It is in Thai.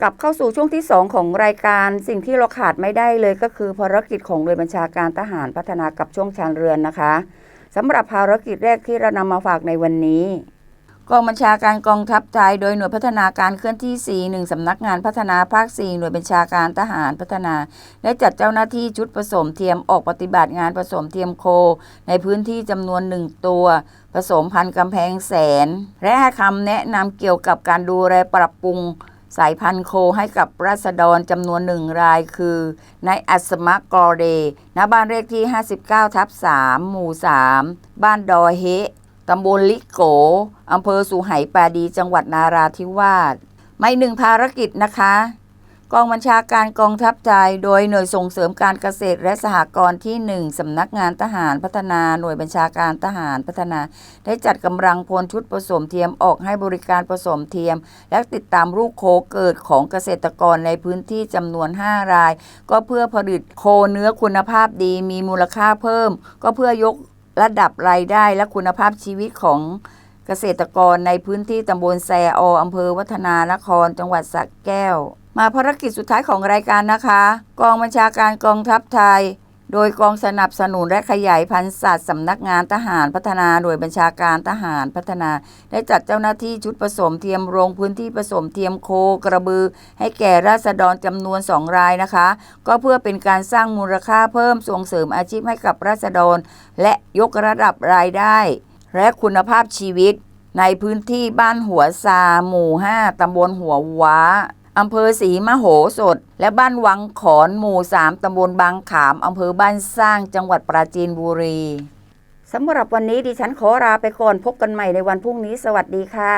กลับเข้าสู่ช่วงที่ 2 ของรายการสิ่งที่เราขาดไม่ได้เลยก็คือภารกิจของเรือบัญชาการทหารพัฒนากับช่วงชานเรือนนะคะสำหรับภารกิจแรกที่เรานำมาฝากในวันนี้ กองบัญชาการกองทัพไทยโดยหน่วยพัฒนาการเคลื่อนที่ 4 1สำนักงานพัฒนาภาค 4 หน่วยบัญชาการทหารพัฒนา ได้จัดเจ้าหน้าที่ชุดผสมเทียมออกปฏิบัติงานผสมเทียมโค ในพื้นที่จำนวนหนึ่งตัว ผสมพันธุ์กำแพงแสน และให้คำแนะนำเกี่ยวกับการดูแลปรับปรุง สายพันธุ์โคให้กับราษฎรจำนวนหนึ่งรายคือนายอัศมะกอเดณบ้านเลขที่ 59 ทับ 3 หมู่ 3 บ้านดอยเฮะตำบลลิโก อำเภอสุไหปาดี จังหวัดนาราธิวาสไม่หนึ่งภารกิจนะคะ กองบัญชาการกองทัพไทยโดยหน่วยส่งเสริมการเกษตรและสหกรณ์ที่ 1 สำนักงานทหารพัฒนาหน่วยบัญชาการทหารพัฒนา ได้จัดกำลังพลชุดผสมเทียมออกให้บริการผสมเทียม และติดตามลูกโคเกิดของเกษตรกรในพื้นที่จำนวน 5 ราย ก็เพื่อผลิตโคเนื้อคุณภาพดีมีมูลค่าเพิ่ม ก็เพื่อยกระดับรายได้และคุณภาพชีวิตของเกษตรกรในพื้นที่ตำบลแซออำเภอวัฒนานคร จังหวัดสระแก้ว มาภารกิจสุดท้ายของรายการนะคะ กองบัญชาการกองทัพไทย โดยกองสนับสนุนและขยายพันธุ์สัตว์สำนักงานทหารพัฒนาหน่วยบัญชาการทหารพัฒนา ได้จัดเจ้าหน้าที่ชุดผสมเทียมโรงพื้นที่ผสมเทียมโคกระบือ ให้แก่ราษฎรจำนวนสองรายนะคะ ก็เพื่อเป็นการสร้างมูลค่าเพิ่มส่งเสริมอาชีพให้กับราษฎร และยกระดับรายได้ และคุณภาพชีวิต ในพื้นที่บ้านหัวซาหมู่ 5ตำบลหัวว้า อำเภอศรีมโหสถ และบ้านวังขอนหมู่3ตำบลบางขามอำเภอบ้านสร้างจังหวัดปราจีนบุรีสำหรับวันนี้ดิฉันขอลาไปก่อนพบกันใหม่ในวันพรุ่งนี้สวัสดีค่ะ